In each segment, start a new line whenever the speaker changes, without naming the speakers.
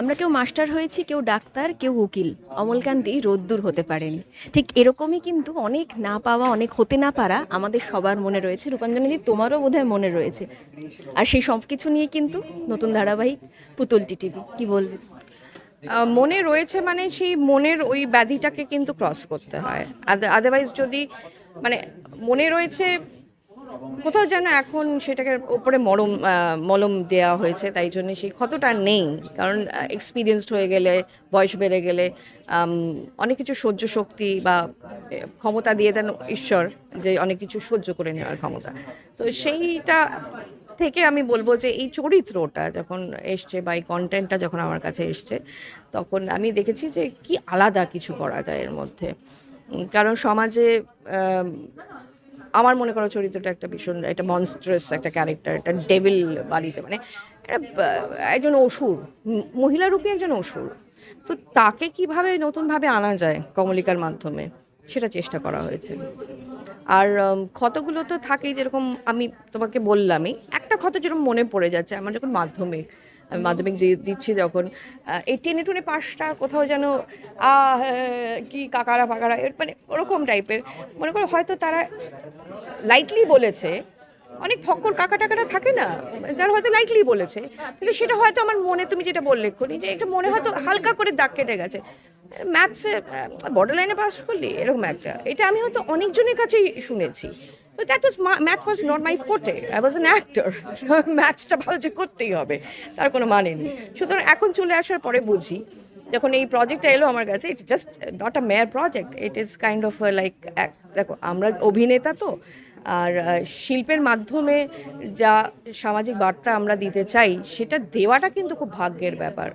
আমরা কেউ মাস্টার হয়েছি, কেউ ডাক্তার, কেউ উকিল। অমলকান্তি রোদ্দুর হতে পারেনি। ঠিক এরকমই কিন্তু অনেক না পাওয়া, অনেক হতে না পারা আমাদের সবার মনে রয়েছে। রূপাঞ্জনীদি তোমারও বোধহয় মনে রয়েছে। আর সেই সব কিছু নিয়ে কিন্তু নতুন ধারাবাহিক পুতুল টিভি, কি বলবে
মনে রয়েছে মানে সেই মনের ওই ব্যাধিটাকে কিন্তু ক্রস করতে হয়। আদারওয়াইজ যদি মানে মনে রয়েছে কোথাও যেন এখন সেটাকে ওপরে মরম মলম দেওয়া হয়েছে, তাই জন্য সেই ক্ষতটা নেই। কারণ এক্সপিরিয়েন্সড হয়ে গেলে, বয়স বেড়ে গেলে অনেক কিছু সহ্য শক্তি বা ক্ষমতা দিয়ে দেন ঈশ্বর যে অনেক কিছু সহ্য করে নেওয়ার ক্ষমতা। তো সেইটা থেকে আমি বলব যে এই চরিত্রটা যখন এসছে বা এই কন্টেন্টটা যখন আমার কাছে এসছে, তখন আমি দেখেছি যে কি আলাদা কিছু করা যায় এর মধ্যে। কারণ সমাজে আমার মনে করা চরিত্রটা একটা ভীষণ, একটা মনস্ট্রেস একটা ক্যারেক্টার একটা ডেভিল বাড়িতে মানে একজন অসুর মহিলারূপী একজন অসুর। তো তাকে কীভাবে নতুনভাবে আনা যায় কমলিকার মাধ্যমে, সেটা চেষ্টা করা হয়েছে। আর ক্ষতগুলো তো থাকেই, যেরকম আমি তোমাকে বললামই, একটা ক্ষত যেরকম মনে পড়ে যাচ্ছে, আমার যখন মাধ্যমিক আমি মাধ্যমিক দিচ্ছি যখন এই টেনে টুনে পাশটা কোথাও যেন কি কাকারা এর মানে ওরকম টাইপের মনে করো হয়তো তারা লাইটলি বলেছে, অনেক ফক্কর কাকা টাকাটা থাকে না যারা হয়তো লাইটলি বলেছে, কিন্তু সেটা হয়তো আমার মনে, তুমি যেটা বললে এক্ষুনি, যে এটা মনে হয়তো হালকা করে দাগ কেটে গেছে। ম্যাথসে বর্ডার লাইনে পাস করলি, এরকম একটা। এটা আমি হয়তো অনেকজনের কাছেই শুনেছি। তো that was math was not my forte I was an actor ম্যাথসটা ভালো যে করতেই হবে, তার কোনো মানে নেই। সুতরাং এখন চলে আসার পরে বুঝি, যখন এই প্রজেক্টটা এলো আমার কাছে it's just not a mere project it is kind of like দেখো, আমরা অভিনেতা তো, আর শিল্পের মাধ্যমে যা সামাজিক বার্তা আমরা দিতে চাই, সেটা দেওয়াটা কিন্তু খুব ভাগ্যের ব্যাপার।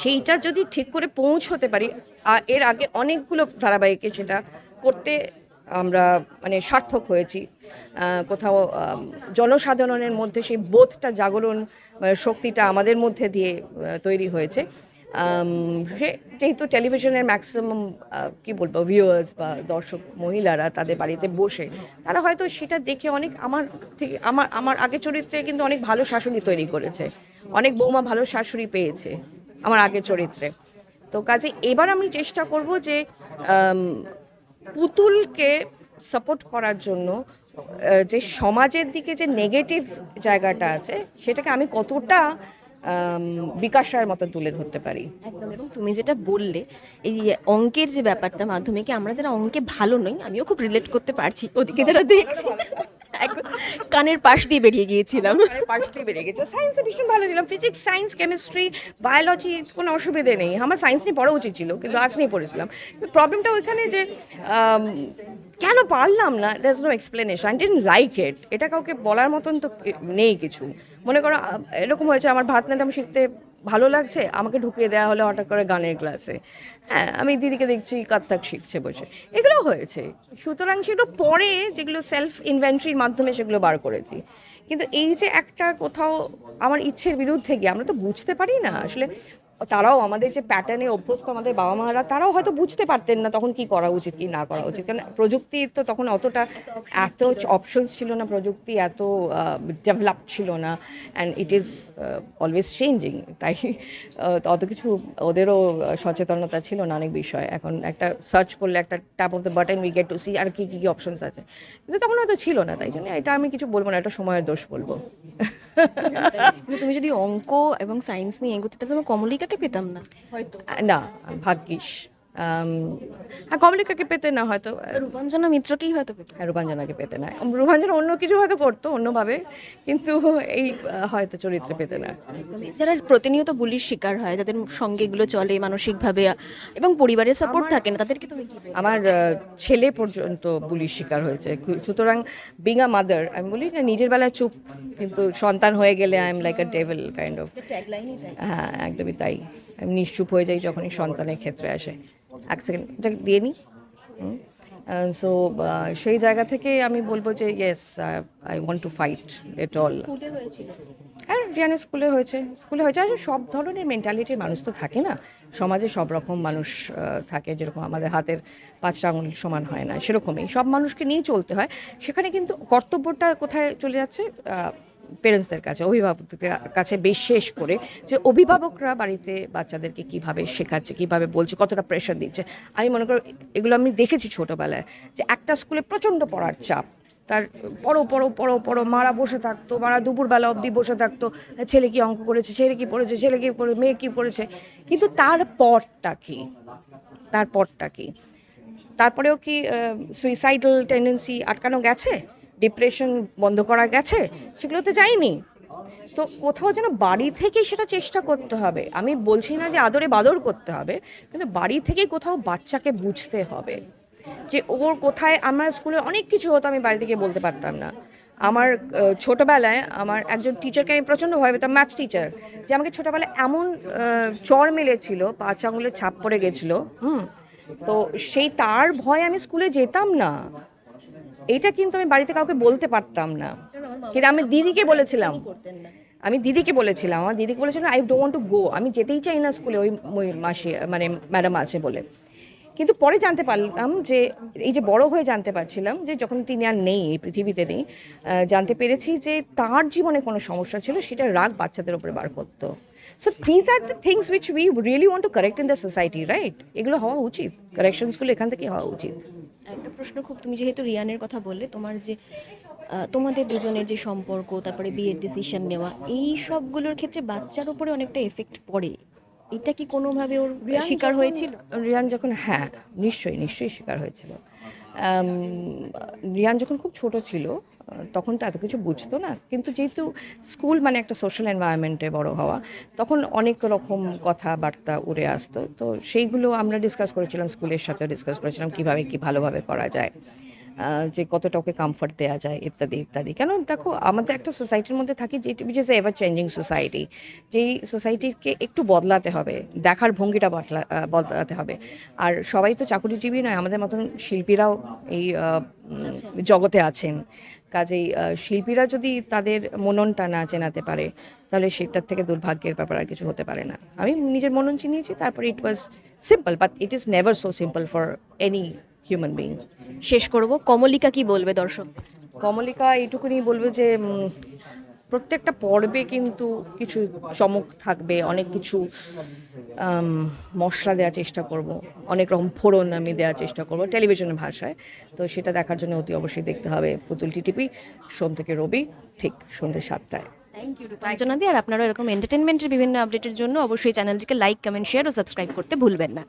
সেইটা যদি ঠিক করে পৌঁছতে পারি, আ- এর আগে অনেকগুলো ধারাবাহিকে সেটা করতে আমরা মানে সার্থক হয়েছি। কোথাও জনসাধারণের মধ্যে সেই বোধটা জাগরণ শক্তিটা আমাদের মধ্যে দিয়ে তৈরি হয়েছে। যেহেতু টেলিভিশনের ম্যাক্সিমাম কি বলব ভিউয়ার্স বা দর্শক মহিলারা তাদের বাড়িতে বসে, তারা হয়তো সেটা দেখে অনেক আমার থেকে, আমার আমার আগের চরিত্রে কিন্তু অনেক ভালো শাশুড়ি তৈরি করেছে। অনেক বৌমা ভালো শাশুড়ি পেয়েছে আমার আগের চরিত্রে। তো কাজে এবার আমি চেষ্টা করব যে পুতুলকে সাপোর্ট করার জন্য যে সমাজের দিকে যে নেগেটিভ জায়গাটা আছে, সেটাকে আমি কতটা বিকাশের মতো তুলে ধরতে পারি।
একদম, এবং তুমি যেটা বললে, এই যে অঙ্কের যে ব্যাপারটা মাধ্যমে কি আমরা যারা অঙ্কে ভালো নই, আমিও খুব রিলেট করতে পারছি, ওদিকে যারা দেখছি। কানের পাশ দিয়ে বেরিয়ে গিয়েছিলাম।
পাশ দিয়ে বেরিয়ে গেছে সায়েন্সে ভীষণ ভালো ছিলাম। ফিজিক্স সায়েন্স কেমিস্ট্রি বায়োলজি কোনো অসুবিধে নেই। আমার সায়েন্স নিয়ে পড়া উচিত ছিল, কিন্তু আর্টস নিয়ে পড়েছিলাম। প্রবলেমটা ওইখানে যে কেন পারলাম না? There no explanation I don't like it এটা কাউকে বলার মতন তো নেই কিছু। মনে করো এরকম হয়েছে, আমার ভারতনাট্যম শিখতে ভালো লাগছে, আমাকে ঢুকিয়ে দেওয়া হলো হঠাৎ করে গানের ক্লাসে হ্যাঁ আমি দিদিকে দেখছি, কাত্তাক শিখছে বসে। এগুলো হয়েছে। সুতরাং সেগুলো পরে যেগুলো সেলফ ইনভেন্ট্রির মাধ্যমে সেগুলো বার করেছি। কিন্তু এই যে একটা কোথাও আমার ইচ্ছের বিরুদ্ধে গিয়ে, আমরা তো বুঝতে পারি না। আসলে তারাও আমাদের যে প্যাটার্নে অভ্যস্ত আমাদের বাবা মারা, তারাও হয়তো বুঝতে পারতেন না তখন কি করা উচিত, কি না করা উচিত। কারণ প্রযুক্তি তো তখন অতটা এত অপশনস ছিল না, প্রযুক্তি এত ডেভেলপ ছিল না and it is always changing তাই অত কিছু ওদেরও সচেতনতা ছিল না অনেক বিষয়। এখন একটা সার্চ করলে একটা tap of the button we get to see আর কি, কী কী অপশনস আছে। কিন্তু তখন হয়তো ছিল না, তাই জন্য এটা আমি কিছু বলব না, এটা সময়ের দোষ বলব।
তুমি যদি অঙ্ক এবং সায়েন্স নিয়ে এগোতে তাহলে তোমার কমলিকাকে পেতাম না। হয়তো।
না ভাগ্যিস। হ্যাঁ কমলিকাকে পেতে না হয়তো
রূপাঞ্জনা মিত্রকেই হয়তো পেতাম
হ্যাঁ, রূপাঞ্জনাকে পেতে না। রূপাঞ্জনা অন্য কিছু হয়তো করতো অন্যভাবে কিন্তু এই হয়তো চরিত্রে পেতে না।
যারা প্রতিনিয়ত বুলির শিকার হয় যাদের সঙ্গে এগুলো চলে মানসিকভাবে এবং পরিবারের সাপোর্ট থাকে না তাদেরকে তুমি
আমার ছেলে পর্যন্ত বুলির শিকার হয়েছে। সুতরাং বিং আ মাদার আমি বলি না নিজের বেলায় চুপ কিন্তু সন্তান হয়ে গেলে I am like a devil kind of হ্যাঁ একদমই তাই। আমি নিশ্চুপ হয়ে যাই যখনই সন্তানের ক্ষেত্রে আসে। এক সেকেন্ড এটা দিয়ে নিই সো সেই জায়গা থেকে আমি বলব যে yes I want to fight at all হ্যাঁ রিয়ানের স্কুলে হয়েছে। স্কুলে হয়েছে আসলে সব ধরনের মেন্টালিটির মানুষ তো থাকে না। সমাজে সব রকম মানুষ থাকে যেরকম আমাদের হাতের পাঁচটা আঙুল সমান হয় না সেরকমই। সব মানুষকে নিয়েই চলতে হয়। সেখানে কিন্তু কর্তব্যটা কোথায় চলে যাচ্ছে? পেরেন্টসদের কাছে, অভিভাবকদের কাছে বিশেষ করে যে অভিভাবকরা বাড়িতে বাচ্চাদেরকে কীভাবে শেখাচ্ছে, কীভাবে বলছে, কতটা প্রেশার দিচ্ছে। আমি মনে করি এগুলো আমি দেখেছি ছোটোবেলায় যে একটা স্কুলে প্রচণ্ড পড়ার চাপ। তার পড়ো পড়ো পড়ো পড়ো মারা বসে থাকতো, মারা দুপুরবেলা অবধি বসে থাকতো। ছেলে কি অঙ্ক করেছে, ছেলে কি পড়েছে, ছেলে কি পড়ে, মেয়ে কি পড়েছে। কিন্তু তার পরটা কি? তার পরটা কি? তারপরেও কি সুইসাইডাল টেন্ডেন্সি আটকানো গেছে? ডিপ্রেশন বন্ধ করা গেছে, সেগুলোতে যায়নি তো কোথাও যেন বাড়ি থেকেই সেটা চেষ্টা করতে হবে। আমি বলছি না যে আদরে বাদর করতে হবে, কিন্তু বাড়ি থেকেই কোথাও বাচ্চাকে বুঝতে হবে যে ওর কোথায়, আমার স্কুলে অনেক কিছু হতো, আমি বাড়ি থেকে বলতে পারতাম না। আমার ছোটোবেলায় আমার একজন টিচারকে আমি প্রচণ্ড ভয় পেতাম ম্যাথস টিচার যে আমাকে ছোটবেলায় এমন চর মেলেছিল পাঁচ আঙুলের ছাপ পড়ে গেছিল, হুম, তো সেই তার ভয় আমি স্কুলে যেতাম না। এটা কিন্তু আমি বাড়িতে কাউকে বলতে পারতাম না। কিন্তু আমি দিদিকে বলেছিলাম। আমি দিদিকে বলেছিলাম। আমার দিদিকে বলেছিলাম আই ডোন্ট টু গো আমি যেতেই চাই না স্কুলে, ওই ওই মাসে মানে ম্যাডাম আছে বলে। কিন্তু পরে জানতে পারলাম যে, এই যে বড় হয়ে জানতে পারছিলাম যে, যখন তিনি আর নেই এই পৃথিবীতে নেই জানতে পেরেছি যে, তার জীবনে কোনো সমস্যা ছিল, সেটা রাগ বাচ্চাদের উপরে বার করতো। So these are the things which we really want to correct in the society right এগুলো হওয়া উচিত। কারেকশনসগুলো এখান থেকে হওয়া উচিত।
একটা প্রশ্ন খুব তুমি যেহেতু রিয়ানের কথা বললে তোমার যে তোমাদের দুজনের যে সম্পর্ক তারপরে বিয়ের ডিসিশন নেওয়া এই সবগুলোর ক্ষেত্রে বাচ্চার উপরে অনেকটা এফেক্ট পড়ে। এটা কি কোনোভাবে ওর শিকার হয়েছিল?
রিয়ান যখন হ্যাঁ নিশ্চয়ই নিশ্চয়ই শিকার হয়েছিল। রিয়ান যখন খুব ছোট ছিল তখন তো এত কিছু বুঝতো না। কিন্তু যেহেতু স্কুল মানে একটা সোশ্যাল এনভায়রনমেন্টে বড় হওয়া, তখন অনেক রকম কথাবার্তা উড়ে আসতো। তো সেইগুলো আমরা ডিসকাস করেছিলাম, স্কুলের সাথে ডিসকাস করেছিলাম, কীভাবে কী ভালোভাবে করা যায়। যে কতটা ওকে কমফর্ট দেওয়া যায়, ইত্যাদি ইত্যাদি। কেন দেখো, আমাদের একটা সোসাইটির মধ্যে থাকি যে which is ever changing society যেই সোসাইটিকে একটু বদলাতে হবে, দেখার ভঙ্গিটা বদলা বদলাতে হবে। আর সবাই তো চাকুরিজীবী নয়, আমাদের মতন শিল্পীরাও এই জগতে আছেন। কাজেই শিল্পীরা যদি তাদের মননটা না চেনাতে পারে, তাহলে সেটার থেকে দুর্ভাগ্যের ব্যাপার আর কিছু হতে পারে না। আমি নিজের মনন চিনিয়েছি, তারপরে it was simple but it is never so simple for any human being
শেষ করব। কমলিকা কি বলবে দর্শক?
কমলিকা এইটুকুনি বলবে যে প্রত্যেকটা পর্বে কিন্তু কিছু চমক থাকবে অনেক কিছু মশলা দেওয়ার চেষ্টা করব অনেক রকম ফোড়ন আমি দেওয়ার চেষ্টা করব টেলিভিশনের ভাষায়। তো সেটা দেখার জন্য অতি অবশ্যই দেখতে হবে পুতুল টিটিপি সোম থেকে রবি ঠিক সন্ধ্যে সাতটায়।
থ্যাংক ইউ রূপাঞ্জনাদি আর আপনারা এরকম এন্টারটেনমেন্টের বিভিন্ন আপডেটের জন্য অবশ্যই চ্যানেলটিকে লাইক কমেন্ট শেয়ার ও সাবস্ক্রাইব করতে ভুলবেন না।